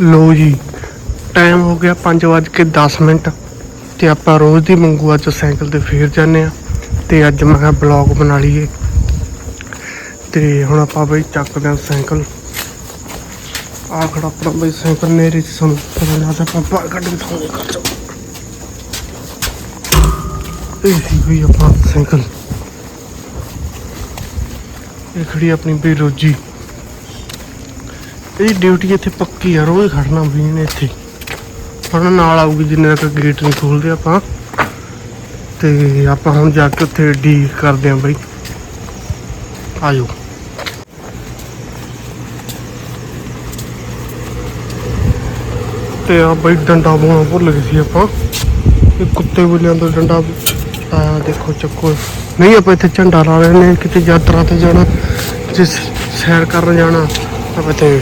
ਲੋ ਜੀ ਟਾਈਮ ਹੋ ਗਿਆ 5:10 ਮਿੰਟ ਤੇ ਆਪਾਂ ਰੋਜ਼ ਦੀ ਮੰਗੂ ਅੱਜ ਸਾਈਕਲ ਤੇ ਫੇਰ ਜਾਂਦੇ ਆ ਤੇ ਅੱਜ ਮੈਂ ਕਿਹਾ ਬਲੌਗ ਬਣਾ ਲਈਏ। ਤੇ ਹੁਣ ਆਪਾਂ ਬਈ ਚੱਕਦੇ ਆ ਸਾਈਕਲ। ਆ ਖੜਾ ਆਪਣਾ ਬਈ ਸਾਈਕਲ ਨੇਰੇ ਚ ਸਾਨੂੰ ਪਤਾ ਨਾ ਆਪਾਂ ਬਾਹਰ ਕੱਢ ਕੇ ਥੋੜੇ ਕਰ ਚੋ ਇਹ ਸੀ ਬਈ ਆਪਣਾ ਸਾਈਕਲ। ਇਹ ਖੜੀ ਆਪਣੀ ਬਈ ਰੋਜੀ। ਇਹਦੀ ਡਿਊਟੀ ਇੱਥੇ ਪੱਕੀ ਆ, ਰੋਜ਼ ਖੜਨਾ ਵੀ ਨੇ ਇੱਥੇ। ਹੁਣ ਨਾਲ ਆਊਗੀ, ਜਿੰਨੇ ਤੱਕ ਗੇਟ ਨਹੀਂ ਖੋਲਦੇ ਆਪਾਂ। ਤੇ ਆਪਾਂ ਹੁਣ ਜਾ ਕੇ ਉੱਥੇ ਡੀ ਕਰਦੇ ਆਂ ਬਾਈ। ਆਜੋ। ਤੇ ਆ ਬਈ ਡੰਡਾ ਪਾਉਣਾ ਭੁੱਲ ਗਏ ਸੀ ਆਪਾਂ। ਇਹ ਕੁੱਤੇ ਬਿੱਲਿਆਂ ਦਾ ਡੰਡਾ ਆ, ਦੇਖੋ ਚੱਕੋ। ਨਹੀਂ, ਆਪਾਂ ਇੱਥੇ ਝੰਡਾ ਲਾ ਲੈਣੇ ਕਿਤੇ ਯਾਤਰਾ ਤੇ ਜਾਣਾ ਜੇ ਸੈਰ ਕਰਨ ਜਾਣਾ, ਆਪਾਂ ਤੇ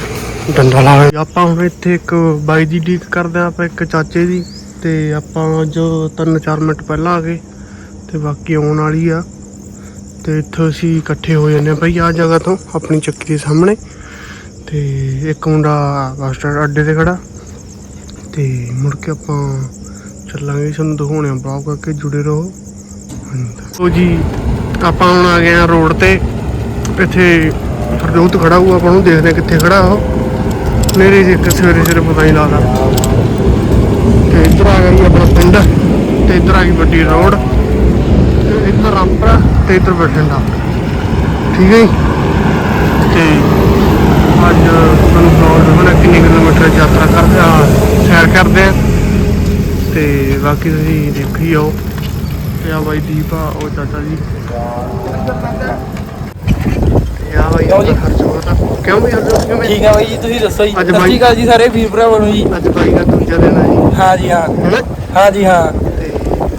ਡੰਡਾ ਲਾ ਆਪਾਂ ਹੁਣ ਇੱਥੇ ਇੱਕ ਬਾਈ ਦੀ ਡੀਕ ਕਰਦੇ ਆ ਆਪਾਂ, ਇੱਕ ਚਾਚੇ ਦੀ, ਤੇ ਆਪਾਂ ਜੋ 3-4 ਮਿੰਟ ਪਹਿਲਾਂ ਆ ਗਏ, ਤੇ ਬਾਕੀ ਆਉਣ ਵਾਲੀ ਆ। ਤੇ ਇੱਥੋਂ ਅਸੀਂ ਇਕੱਠੇ ਹੋ ਜਾਂਦੇ ਆ ਬਈ ਆ ਜਗ੍ਹਾ ਤੋਂ, ਆਪਣੀ ਚੱਕੀ ਦੇ ਸਾਹਮਣੇ। ਤੇ ਇੱਕ ਮੁੰਡਾ ਬੱਸ ਸਟੈਂਡ ਅੱਡੇ ਤੇ ਖੜਾ, ਤੇ ਮੁੜ ਕੇ ਆਪਾਂ ਚੱਲਾਂਗੇ ਤੁਹਾਨੂੰ ਦਿਖਾਉਣੇ ਆ ਬਲੌਗ ਕਰਕੇ ਜੁੜੇ ਰਹੋ। ਉਹ ਜੀ, ਆਪਾਂ ਹੁਣ ਆ ਗਏ ਆ ਰੋਡ ਤੇ, ਇੱਥੇ ਸਰਜੋਤ ਖੜਾ ਹੋਊ, ਆਪਾਂ ਨੂੰ ਦੇਖਦੇ ਆ ਕਿੱਥੇ ਖੜਾ ਉਹ। ਮੇਰੇ ਜੇ ਇੱਕ ਸਵੇਰੇ ਸਵੇਰੇ ਪਤਾ ਨਹੀਂ ਲੱਗਦਾ। ਤੇ ਇੱਧਰ ਆ ਗਈ ਆਪਣਾ ਪਿੰਡ ਤੇ ਇੱਧਰ ਆ ਗਈ ਵੱਡੀ ਰੋਡ। ਤੇ ਇੱਧਰ ਰਾਮਪੁਰਾ ਤੇ ਇੱਧਰ ਬਠਿੰਡਾ ਠੀਕ ਹੈ ਜੀ? ਤੇ ਅੱਜ ਤੁਹਾਨੂੰ ਬਲੌਗ ਦਿਖਾਉਣਾ ਕਿੰਨੇ ਕਿਲੋਮੀਟਰ ਯਾਤਰਾ ਕਰਦੇ ਆ, ਸੈਰ ਕਰਦੇ ਆ। ਤੇ ਬਾਕੀ ਤੁਸੀਂ ਦੇਖੀ ਆਓ ਤੇ ਆ ਬਾਈ ਦੀਪ ਆ, ਉਹ ਚਾਚਾ ਜੀ ਤੇ ਆ ਬਾਈ ਕਿਉਂ ਜੀ? ਹਰਜੋਤ ਆ ਕਿਉਂ ਵੀ ਹਰਜੋਤ ਕਿਉਂ ਵੀ ਠੀਕ ਆ ਬਾਈ ਜੀ ਤੁਸੀਂ ਦੱਸੋ ਜੀ। ਅੱਜ ਸਤਿ ਬਾਈ- ਸ਼੍ਰੀ ਅਕਾਲ ਜੀ ਸਾਰੇ ਵੀਰ ਭਰਾਵਾਂ ਨੂੰ ਜੀ। ਅੱਜ ਬਾਈ ਦਾ ਦੂਜਾ ਦਿਨ ਆ ਜੀ। ਹਾਂ ਜੀ ਹਾਂ। ਹੈਨਾ? ਹਾਂ ਜੀ ਹਾਂ। ਤੇ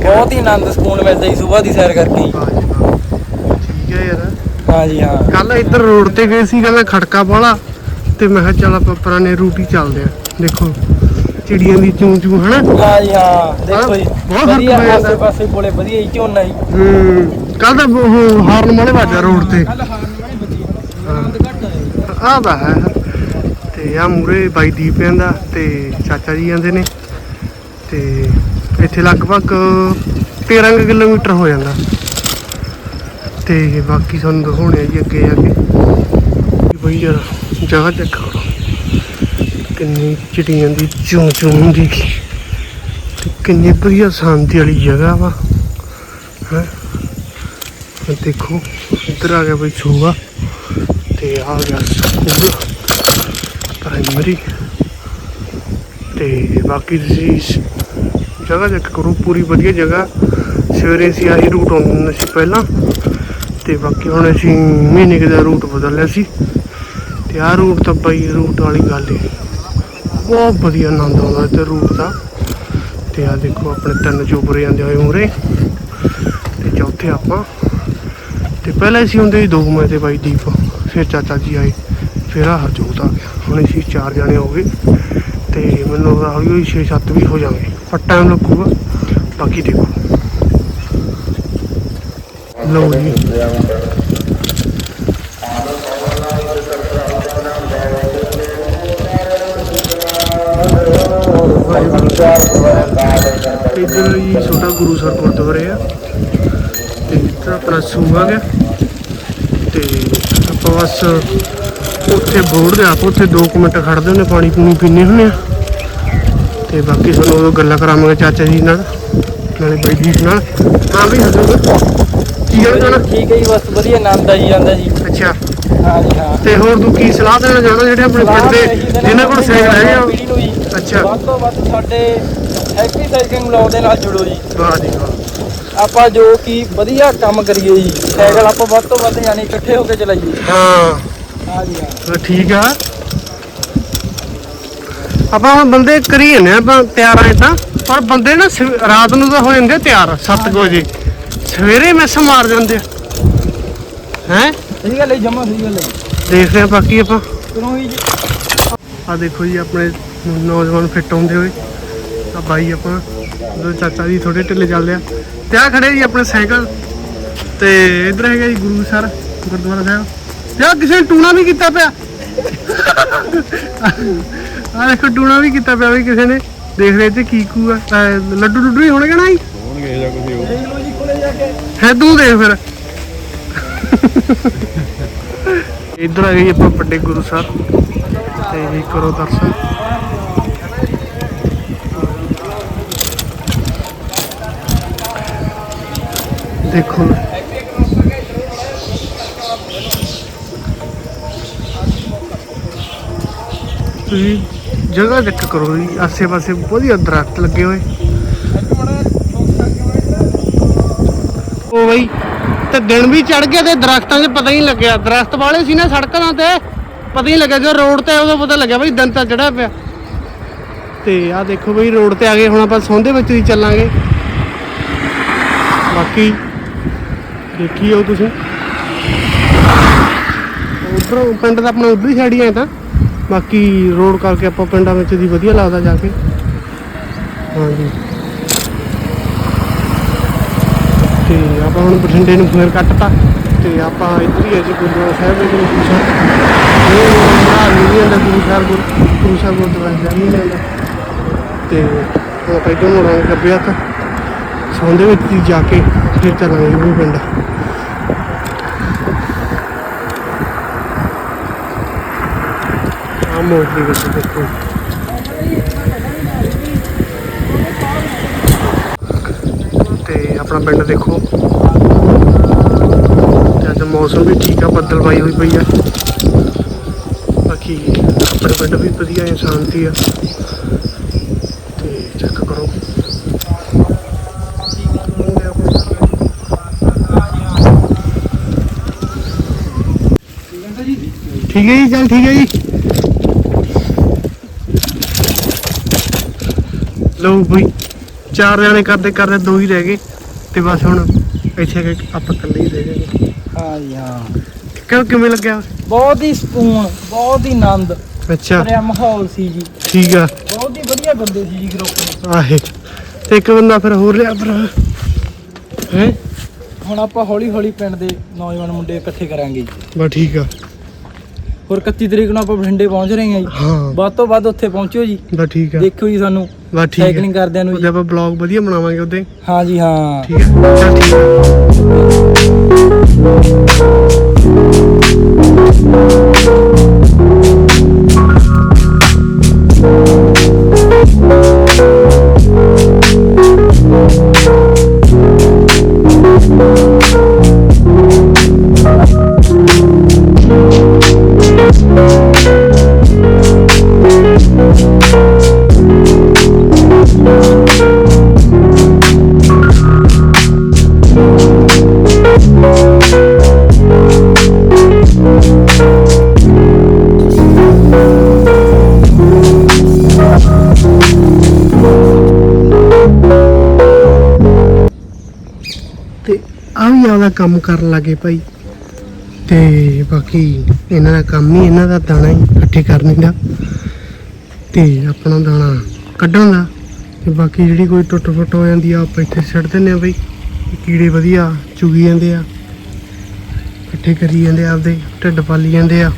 ਬਹੁਤ ਹੀ ਆਨੰਦ ਸਕੂਨ ਮਿਲਦਾ ਜੀ ਸਵੇਰ ਦੀ ਸੈਰ ਕਰਕੇ ਜੀ। ਵਾਹ ਜੀ ਵਾਹ। ਠੀਕ ਹੈ ਯਾਰ। ਹਾਂ ਜੀ ਹਾਂ। ਕੱਲ ਇੱਧਰ ਰੋਡ ਤੇ ਗਏ ਸੀ ਕਹਿੰਦਾ ਖੜਕਾ ਵਾਲਾ। ਤੇ ਮੈਂ ਕਿਹਾ ਚੱਲ ਆਪਾਂ ਪੁਰਾਣੇ ਰੂਟ ਹੀ ਚੱਲਦੇ ਆ। ਦੇਖੋ ਚਿੜੀਆਂ ਦੀ ਚੂੰ ਚੂੰ ਹਨਾ? ਹਾਂ ਜੀ ਹਾਂ। ਦੇਖੋ ਜੀ ਬਹੁਤ ਫ਼ਰਕ ਵਧੀਆ। ਆਸੇ ਪਾਸੇ ਕੋਲੇ ਵਧੀਆ ਜੀ ਝੋਨਾ ਜੀ। ਹੂੰ ਕੱਲ ਤਾਂ ਉਹ ਹਾਰਨ ਵਾਲੇ ਵਾਜਾ ਰੋਡ ਤੇ। ਆ ਦਾ ਹੈ ਤੇ ਆ ਮੂਰੇ ਬਾਈ ਦੀਪ ਦਾ ਤੇ ਚਾਚਾ ਜੀ ਜਾਂਦੇ ਨੇ। ਤੇ ਇੱਥੇ ਲਗਭਗ 13 ਕੁ ਕਿਲੋਮੀਟਰ ਹੋ ਜਾਂਦਾ। ਤੇ ਬਾਕੀ ਤੁਹਾਨੂੰ ਦਿਖਾਉਣੇ ਆ ਜੀ ਅੱਗੇ ਜਾ ਕੇ। ਬਈ ਯਾਰ, ਜਗ੍ਹਾ ਚੈੱਕ ਕਰੋ ਕਿੰਨੀ ਚਿੜੀਆਂ ਦੀ ਚੂੰ ਚੂੰ ਹੁੰਦੀ। ਤੇ ਕਿੰਨੀ ਵਧੀਆ ਸ਼ਾਂਤੀ ਵਾਲੀ ਜਗ੍ਹਾ ਵਾ। ਹੈ? ਦੇਖੋ, ਇੱਧਰ ਆ ਗਿਆ ਬਈ ਛੂਗਾ ਤੇ ਆ ਗਿਆ ਸਕੂਲ ਪ੍ਰਾਇਮਰੀ ਤੇ ਬਾਕੀ ਤੁਸੀਂ ਜਗ੍ਹਾ ਚੈੱਕ ਕਰੋ, ਪੂਰੀ ਵਧੀਆ ਜਗ੍ਹਾ। ਸਵੇਰੇ ਅਸੀਂ ਆਹੀ ਰੂਟ ਆਉਂਦੇ ਹੁੰਦੇ ਸੀ ਪਹਿਲਾਂ ਤੇ ਬਾਕੀ ਹੁਣ ਅਸੀਂ ਮਹੀਨੇ ਕੁ ਦਾ ਰੂਟ ਬਦਲ ਲਿਆ ਸੀ। ਤੇ ਆਹ ਰੂਟ ਤਾਂ ਬਈ ਰੂਟ ਵਾਲੀ ਗੱਲ ਹੀ ਬਹੁਤ ਵਧੀਆ ਆਨੰਦ ਆਉਂਦਾ ਤੇ ਰੂਟ ਦਾ। ਤੇ ਆ ਦੇਖੋ ਆਪਣੇ ਤਿੰਨ ਚੋਬਰੇ ਜਾਂਦੇ ਹੋਏ ਮੂਰੇ ਤੇ ਚੌਥੇ ਆਪਾਂ ਤੇ ਪਹਿਲਾਂ ਅਸੀਂ ਹੁੰਦੇ ਸੀ ਦੋ ਮੈਂ ਤੇ ਬਾਈ ਦੀਪ। ਫਿਰ ਚਾਚਾ ਜੀ ਆਏ, ਫਿਰ ਆ ਹਰਜੋਤ ਆ ਗਿਆ। ਹੁਣ ਅਸੀਂ ਚਾਰ ਜਣੇ ਹੋ ਗਏ ਤੇ ਮੈਨੂੰ ਲੱਗਦਾ ਹੌਲੀ ਹੌਲੀ 6-7 ਵੀ ਹੋ ਜਾਣਗੇ। ਪਰ ਟਾਈਮ ਲੱਗੂਗਾ। ਬਾਕੀ ਦੇਖੋ। ਲਓ ਜੀ। ਇੱਧਰ ਜੀ ਛੋਟਾ ਗੁਰੂਸਰ ਗੁਰਦੁਆਰੇ ਆ। ਇੱਧਰ ਆਪਣਾ ਸੂਆ ਗਿਆ। ਤੇ ਆਪਾਂ ਬਸ ਉੱਥੇ ਬੋਰਡ ਦੇ ਆਪ ਉੱਥੇ 2 ਮਿੰਟ ਖੜਦੇ ਹੁੰਦੇ ਪਾਣੀ ਪੂਣੀ ਪੀਣੇ ਹੁੰਦੇ ਆ। ਤੇ ਬਾਕੀ ਸਾਨੂੰ ਉਦੋਂ ਗੱਲਾਂ ਕਰਾਵਾਂਗੇ ਚਾਚਾ ਜੀ ਨਾਲ ਨਾਲੇ ਬਾਈ ਜੀ ਨਾਲ। ਹਾਂ ਵੀ ਹਜ਼ੂਰ ਕੀ ਗੱਲ ਜਾਣਾ ਠੀਕ ਹੈ ਜੀ ਬਸ ਵਧੀਆ ਆਨੰਦ ਆਈ ਜਾਂਦਾ ਜੀ। ਅੱਛਾ। ਹਾਂ ਜੀ ਹਾਂ। ਤੇ ਹੋਰ ਤੂੰ ਕੀ ਸਲਾਹ ਦੇਣਾ ਚਾਹੁੰਦਾ ਜਿਹੜੇ ਆਪਣੇ ਪਿੰਡ ਦੇ ਜਿਨ੍ਹਾਂ ਕੋਲ ਸਾਈਕਲ ਹੈਗੇ ਆ? ਅੱਛਾ। ਵੱਧ ਤੋਂ ਵੱਧ ਸਾਡੇ ਹੈਪੀ ਸਾਈਕਲਿੰਗ ਬਲੌਗ ਦੇ ਨਾਲ ਜੁੜੋ ਜੀ। ਵਾਹ ਜੀ ਵਾਹ। ਆਪਾਂ ਜੋ ਕਿ ਵਧੀਆ ਕੰਮ ਕਰੀਏ ਜੀ। ਸਾਈਕਲ ਆਪਾਂ ਵੱਧ ਤੋਂ ਵੱਧ ਯਾਨੀ ਇਕੱਠੇ ਹੋ ਕੇ ਚਲਾਈਏ। ਹਾਂ। ਹਾਂ ਜੀ ਹਾਂ। ਠੀਕ ਆ। ਆਪਾਂ ਹੁਣ ਬੰਦੇ ਕਰੀ ਜਾਂਦੇ ਆ ਆਪਾਂ ਤਿਆਰ ਆਏ ਤਾਂ ਪਰ ਬੰਦੇ ਨਾ ਸਵੇ- ਰਾਤ ਨੂੰ ਤਾਂ ਹੋ ਜਾਂਦੇ ਆ ਤਿਆਰ 7 ਵਜੇ। ਸਵੇਰੇ ਮੈਸ ਮਾਰ ਜਾਂਦੇ ਆ। ਹੈ? ਸਹੀ ਗੱਲ ਹੈ ਜਮਾ ਸਹੀ ਗੱਲ ਹੈ। ਦੇਖਦੇ ਆ ਬਾਕੀ ਆਪਾਂ। ਕਿਉਂ ਜੀ। ਆ ਦੇਖੋ ਜੀ ਆਪਣੇ ਨੌਜਵਾਨ ਫਿੱਟ ਹੁੰਦੇ ਹੋਏ। ਆ ਬਾਈ ਆਪਣਾ ਉਧਰ ਚਾਚਾ ਜੀ ਥੋੜੇ ਢਿੱਲੇ ਚੱਲਦੇ ਆ। ਤੇ ਆ ਖੜੇ ਜੀ ਆਪਣੇ ਸਾਈਕਲ। ਤੇ ਇਧਰ ਹੈਗਾ ਜੀ ਗੁਰੂ ਸਰ ਗੁਰਦੁਆਰਾ ਸਾਹਿਬ। ਯਾ ਕਿਸੇ ਨੇ ਟੂਣਾ ਨਹੀਂ ਕੀਤਾ ਪਿਆ। ਆ ਦੇਖੋ ਟੂਣਾ ਵੀ ਕੀਤਾ ਪਿਆ ਵੀ ਕਿਸੇ ਨੇ। ਦੇਖ ਰਹੇ ਤੇ ਕੀ ਕੂ ਆ ਲੱਡੂ ਡੁੱਡੂ ਹੀ ਹੋਣਗੇ ਨਾ ਜੀ? ਹੋਣਗੇ ਜਾਂ ਕੁਝ ਹੋਰ। ਦੇਖ ਲਓ ਜੀ ਕੋਲੇ ਜਾ ਕੇ। ਹੈ ਤੂੰ ਦੇਖ ਫਿਰ। ਇੱਧਰ ਆ ਗਏ ਆਪਾਂ ਵੱਡੇ ਗੁਰੂ ਸਾਹਿਬ ਤੇ ਜੀ ਕਰੋ ਦਰਸ਼ਨ। ਦੇਖੋ ਤੁਸੀਂ ਜਗ੍ਹਾ ਚੈੱਕ ਕਰੋ ਜੀ ਆਸੇ ਪਾਸੇ ਵਧੀਆ ਦਰਖਤ ਲੱਗੇ ਹੋਏ। ਉਹ ਬਈ, ਤੇ ਦਿਨ ਵੀ ਚੜ ਗਿਆ ਤੇ ਦਰਖਤਾਂ 'ਚ ਪਤਾ ਹੀ ਨਹੀਂ ਲੱਗਿਆ। ਦਰਖਤ ਵਾਲੇ ਸੀ ਨਾ ਸੜਕਾਂ ਤੇ, ਪਤਾ ਹੀ ਨਹੀਂ ਲੱਗਿਆ ਜਦੋਂ ਰੋਡ ਤੇ ਉਦੋਂ ਪਤਾ ਲੱਗਿਆ ਬਈ ਦਿਨ ਤਾਂ ਚੜਿਆ ਪਿਆ। ਤੇ ਆਹ ਦੇਖੋ ਬਈ ਰੋਡ ਤੇ ਆ ਗਏ, ਹੁਣ ਆਪਾਂ ਸੌਂਦੇ ਵਿੱਚ ਹੀ ਚੱਲਾਂਗੇ। ਬਾਕੀ ਦੇਖੀ ਦੇਖੀਓ ਤੁਸੀਂ? ਉਧਰੋਂ ਪਿੰਡ ਦਾ ਆਪਣਾ ਉਧਰ ਹੀ ਸਾਈਡ ਹੀ ਆ ਤਾਂ। ਬਾਕੀ ਰੋਡ ਕਰਕੇ ਆਪਾਂ ਪਿੰਡਾਂ ਵਿੱਚ ਦੀ ਵਧੀਆ ਲੱਗਦਾ ਜਾ ਕੇ। ਹਾਂਜੀ। ਤੇ ਆਪਾਂ ਹੁਣ ਬਠਿੰਡੇ ਨੂੰ ਫੇਰ ਕੱਟਤਾ। ਤੇ ਆਪਾਂ ਇੱਧਰ ਹੀ ਹੈ ਜੀ ਗੁਰਦੁਆਰਾ ਸਾਹਿਬ ਦੇ ਗੁਰੂ ਸਾਹਿਬ ਇਹ ਮੇਰਾ ਨਹੀਂ ਆਂਦਾ ਗੁਰੂ ਸਾਹਿਬ ਗੁਰੂ ਸਾਹਿਬ ਗੁਰਦੁਆਰਾ ਸਾਹਿਬ ਨਹੀਂ ਆਂਦਾ ਤੇ ਹੁਣ ਆਪਾਂ ਇੱਧਰ ਨੂੰ ਰੰਗ ਕੱਪਿਆ ਤਾਂ ਸੌਂਦੇ ਵਿੱਚ ਜਾ ਕੇ ਫਿਰ ਚੱਲਾਂਗੇ ਉਹ ਪਿੰਡ। ਆ ਮੋੜ ਵਿੱਚ ਦੇਖੋ। ਤੇ ਆਪਣਾ ਪਿੰਡ ਦੇਖੋ। ਤੇ ਅੱਜ ਮੌਸਮ ਵੀ ਠੀਕ ਆ ਬੱਦਲਬਾਈ ਹੋਈ ਪਈ ਆ। ਬਾਕੀ ਆਪਣੇ ਪਿੰਡ ਵੀ ਵਧੀਆ ਹੈ, ਸ਼ਾਂਤੀ ਆ। ਤੇ ਚੈੱਕ ਕਰੋ। ਠੀਕ ਹੈ ਜੀ, ਚੱਲ ਠੀਕ ਹੈ ਜੀ। ਲਓ ਬਈ। ਚਾਰ ਜਣੇ ਕਰਦੇ ਕਰਦੇ ਦੋ ਹੀ ਰਹਿ ਗਏ ਤੇ ਬਸ ਹੁਣ ਇੱਥੇ ਕਿ ਆਪਾਂ ਇਕੱਲੇ ਹੀ ਰਹਿ ਗਏ। ਹਾਂ ਹਾਂ। ਕਿਉਂ ਕਿਵੇਂ ਲੱਗਿਆ? ਬਹੁਤ ਹੀ ਸਕੂਨ ਬਹੁਤ ਹੀ ਆਨੰਦ। ਅੱਛਾ। ਭਰਿਆ ਮਾਹੌਲ ਸੀ ਜੀ। ਠੀਕ ਆ। ਬਹੁਤ ਹੀ ਵਧੀਆ ਬੰਦੇ ਸੀ ਜੀ ਗਰੁੱਪ ਆਹੇ। ਤੇ ਇੱਕ ਬੰਦਾ ਫਿਰ ਹੋਰ ਲਿਆ ਭਰਾ। ਹੈ? ਹੁਣ ਆਪਾਂ ਹੌਲੀ ਹੌਲੀ ਪਿੰਡ ਦੇ ਨੌਜਵਾਨ ਮੁੰਡੇ ਇਕੱਠੇ ਕਰਾਂਗੇ ਜੀ। ਬਸ ਠੀਕ ਆ। ਹੋਰ 31 ਤਰੀਕ ਨੂੰ ਆਪਾਂ ਬਠਿੰਡੇ ਪਹੁੰਚ ਰਹੇ ਹਾਂ ਜੀ। ਹਾਂ। ਵੱਧ ਤੋਂ ਵੱਧ ਉੱਥੇ ਪਹੁੰਚਿਓ ਜੀ। ਬਸ ਠੀਕ ਆ। ਦੇਖਿਓ ਜੀ ਸਾਨੂੰ। ਬਸ ਠੀਕ ਸਾਈਕਲਿੰਗ ਕਰਦਿਆਂ ਨੂੰ ਉਹਦੇ ਜੀ ਆਪਾਂ ਬਲੌਗ ਵਧੀਆ ਬਣਾਵਾਂਗੇ ਉਹਦੇ ਹਾਂ ਜੀ ਹਾਂ। ਠੀਕ ਆ। ਚੱਲ ਠੀਕ ਆ। ਆ ਵੀ ਆਪਦਾ ਕੰਮ ਕਰਨ ਲੱਗੇ ਭਾਈ। ਤੇ ਬਾਕੀ ਇਹਨਾਂ ਦਾ ਕੰਮ ਹੀ, ਇਹਨਾਂ ਦਾ ਦਾਣਾ ਹੀ ਇਕੱਠੇ ਕਰਨੇ ਦਾ ਤੇ ਆਪਣਾ ਦਾਣਾ ਕੱਢਣ ਦਾ ਤੇ ਬਾਕੀ ਜਿਹੜੀ ਕੋਈ ਟੁੱਟ ਫੁੱਟ ਹੋ ਜਾਂਦੀ ਆ, ਆਪਾਂ ਇੱਥੇ ਛੱਡ ਦਿੰਦੇ ਆ ਬਈ ਕੀੜੇ ਵਧੀਆ ਚੁਗੀ ਜਾਂਦੇ ਆ। ਇਕੱਠੇ ਕਰੀ ਜਾਂਦੇ ਆਪਦੇ ਢਿੱਡ ਪਾਲੀ ਜਾਂਦੇ ਆ।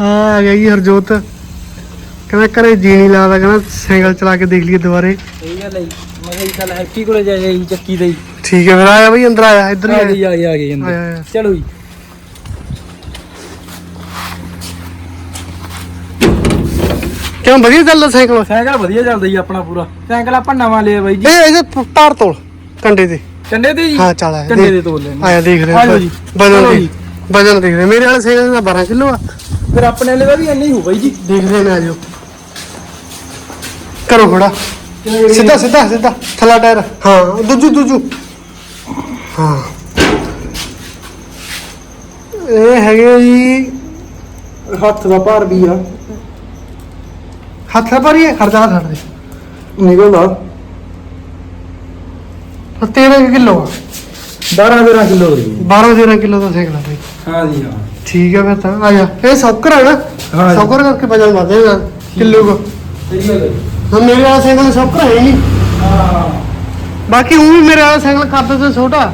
ਆ ਆ ਗਿਆ ਜੀ ਹਰਜੋਤ। ਕਹਿੰਦਾ ਘਰੇ ਜੀ ਨਹੀਂ ਲੱਗਦਾ, ਕਹਿੰਦਾ ਸਾਈਕਲ ਚਲਾ ਕੇ ਦੇਖ ਲਈਏ ਦੁਬਾਰੇ। ਸਹੀ ਗੱਲ ਹੈ ਮੈਂ ਕਿਹਾ ਚੱਲ ਹੈਪੀ ਕੋਲੇ ਜਾ ਜੀ, ਚੱਕੀ ਦੇ ਠੀਕ ਹੈ ਫਿਰ ਆਇਆ ਬਈ ਅੰਦਰ ਆਇਆ ਇੱਧਰ ਹੀ ਆ ਆਇਆ। ਗਈ ਆ ਗਈ ਆ ਗਈ ਆਇਆ, ਅੰਦਰ। ਚਲੋ ਜੀ। ਕਿਉਂ ਵਧੀਆ ਚੱਲਦਾ ਸਾਈਕਲ? ਸਾਈਕਲ ਵਧੀਆ ਚੱਲਦਾ ਜੀ ਆਪਣਾ ਪੂਰਾ। ਸਾਈਕਲ ਆਪਾਂ ਨਵਾਂ ਲਿਆ ਬਾਈ ਜੀ। ਇਹ ਇਹਦੇ ਤਾਰ ਤੋਲ ਕੰਡੇ ਤੇ। ਕੰਡੇ ਤੇ ਜੀ? ਹਾਂ ਚੱਲ ਆਇਆ। ਕੰਡੇ ਦੇਖ- ਦੇ ਤੋਲ ਲੈਣੇ ਆਇਆ ਦੇਖ ਆ ਰਿਹਾ ਜਾਓ ਜੀ। ਚਲੋ ਦੇਖ ਜੀ। ਵਜਨ ਦੇਖ ਰਿਹਾ ਮੇਰੇ ਵਾਲੇ ਸਾਈਕਲ ਦਾ 12 ਕਿਲੋ ਆ। ਫਿਰ ਆਪਣੇ ਵਾਲੇ ਦਾ ਵੀ ਇੰਨਾ ਹੀ ਹੋ ਬਾਈ ਜੀ। ਦੇਖ ਰਹੇ ਨੇ ਆਜੋ। ਕਰੋ ਘੋੜਾ ਸਿੱਧਾ ਸਿੱਧਾ ਸਿੱਧਾ। ਥੱਲਾ ਟਾਇਰ। ਹਾਂ ਦੂਜੂ ਦੂਜੂ। ਹਾਂ। ਇਹ ਹੈਗੇ ਜੀ ਹੱਥ ਦਾ ਭਾਰ ਵੀ ਆ। ਹੱਥ ਨਾਲ ਭਰੀਏ ਖਰਚਾ ਛੱਡ ਦੇ। ਨਿਕਲਦਾ। 13 ਕਿਲੋ ਆ। 12 13 ਕਿਲੋ ਹੋ ਗਈ 12 13 ਕਿਲੋ ਦਾ ਬਈ। ਹਾਂ ਜੀ ਹਾਂ। ਠੀਕ ਹੈ ਫਿਰ ਤਾਂ ਆ ਜਾ। ਇਹ ਸੌਕਰ ਹੈ ਨਾ। ਹਾਂ। ਸੌਕਰ ਕਰਕੇ ਵਜਨ ਵਧੇਗਾ ਕਿਲੋ ਕੋ। ਸਹੀ ਗੱਲ ਹੈ ਹੁਣ ਮੇਰੇ ਵਾਲਾ ਸਾਈਕਲ ਸੌਕਰ ਹੈ ਹੀ ਨਹੀਂ। ਹਾਂ। ਬਾਕੀ ਉਹ ਵੀ ਮੇਰੇ ਵਾਲਾ ਸਾਈਕਲ ਕੱਦ ਤੋਂ ਛੋਟਾ।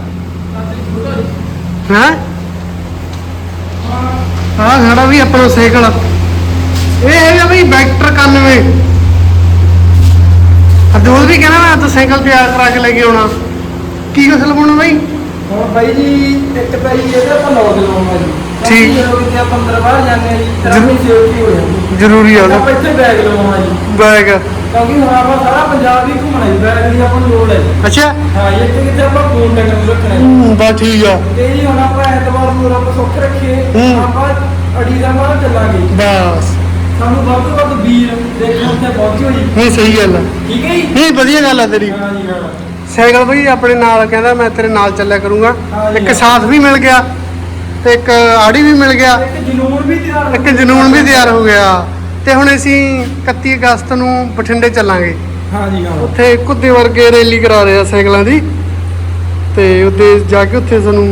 ਹੈ? ਹਾਂ ਸਾਡਾ ਵੀ ਆਪਣਾ ਸਾਈਕਲ ਇਹ ਹੈਗਾ ਬਈ ਵੈਕਟਰ 91 ਅਦੂਲ ਵੀ ਕਹਿੰਦਾ ਮੈਂ ਤਾਂ ਸਾਈਕਲ ਤਿਆਰ ਕਰਾ ਕੇ ਲੈ ਕੇ ਆਉਣਾ। ਕੀ ਕਸਲ ਲਵਾਉਣਾ ਬਾਈ? ਹੁਣ ਬਾਈ ਜੀ ਇੱਕ ਤਾਂ ਜੀ ਇਹਦਾ ਆਪਾਂ ਲੋਕ ਲਵਾਉਣਾ ਜੀ। ਠੀਕ। ਜਦੋਂ ਕਿਤੇ ਆਪਾਂ ਅੰਦਰ ਬਾਹਰ ਜਾਂਦੇ ਆ ਜੀ ਤਾਂ ਆਪਣੀ ਸੇਫਟੀ ਹੋ ਜਾਂਦੀ ਜ਼ਰੂਰੀ ਆ। ਆਪਾਂ ਉਹਦਾ ਇੱਥੇ ਬੈਗ ਲਵਾਉਣਾ ਜੀ। ਬੈਗ ਕਿਉਂਕਿ ਹੁਣ ਆਪਾਂ ਸਾਰਾ ਪੰਜਾਬ ਹੀ ਘੁੰਮਣਾ ਜੀ ਬੈਗ ਦੀ ਆਪਾਂ ਨੂੰ ਲੋੜ ਹੈ ਜੀ। ਅੱਛਾ। ਹਾਂ ਜੀ, ਇੱਥੇ ਕਿਤੇ ਆਪਾਂ ਫੋਨ ਟੰਗ ਨੂੰ ਰੱਖਣਾ ਜੀ। ਹੂੰ ਬਸ ਠੀਕ ਆ। ਤੇ ਜੀ ਹੁਣ ਆਪਾਂ ਐਤਵਾਰ ਨੂੰ ਰੱਬ ਸੁੱਖ ਰੱਖੇ ਹੂੰ। ਆਪਾਂ ਅੜੀ ਦਾ ਮਾਰ ਚੱਲਾਂਗੇ ਬਸ। ਸਾਨੂੰ ਵੱਧ ਤੋਂ ਵੱਧ ਵੀਰ ਦੇਖਣ ਉੱਤੇ ਪਹੁੰਚਿਓ ਜੀ। ਨਹੀਂ ਸਹੀ ਗੱਲ ਆ। ਠੀਕ ਹੈ ਜੀ? ਨਹੀਂ ਵਧੀਆ ਗੱਲ ਆ ਤੇਰੀ। ਹਾਂ ਜੀ ਹਾਂ। ਸਾਈਕਲ ਬਈ ਆਪਣੇ ਨਾਲ ਕਹਿੰਦਾ ਮੈਂ ਤੇਰੇ ਨਾਲ ਚੱਲਿਆ ਕਰੂੰਗਾ। ਹਾਂ ਜੀ, ਇੱਕ। ਸਾਥ ਵੀ ਮਿਲ ਗਿਆ। ਤੇ ਇੱਕ ਆੜੀ ਵੀ ਮਿਲ ਗਿਆ। ਇੱਕ ਜਨੂਨ ਵੀ ਤਿਆਰ ਹੋ ਇੱਕ ਗਿਆ। ਜਨੂਨ ਵੀ ਤਿਆਰ ਹੋ ਗਿਆ। ਤੇ ਹੁਣ ਅਸੀਂ 31 ਅਗਸਤ ਨੂੰ ਬਠਿੰਡੇ ਚੱਲਾਂਗੇ। ਹਾਂ ਜੀ ਹਾਂ। ਉੱਥੇ ਕੁੱਦੇ ਵਰਗੇ ਰੈਲੀ ਕਰਾ ਰਹੇ ਆ ਸਾਈਕਲਾਂ ਦੀ। ਤੇ ਉੱਤੇ ਜਾ ਕੇ ਉੱਥੇ ਸਾਨੂੰ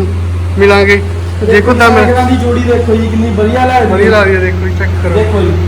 ਮਿਲਾਂਗੇ। ਜੇ ਕੁੱਦਾ ਮੈਂ ਦੀ ਜੋੜੀ ਦੇਖੋ ਜੀ ਕਿੰਨੀ ਵਧੀਆ ਲੱਗ ਰਹੀ ਹੈ ਦੇਖੋ ਚੈੱਕ ਕਰੋ। ਦੇਖੋ ਜੀ।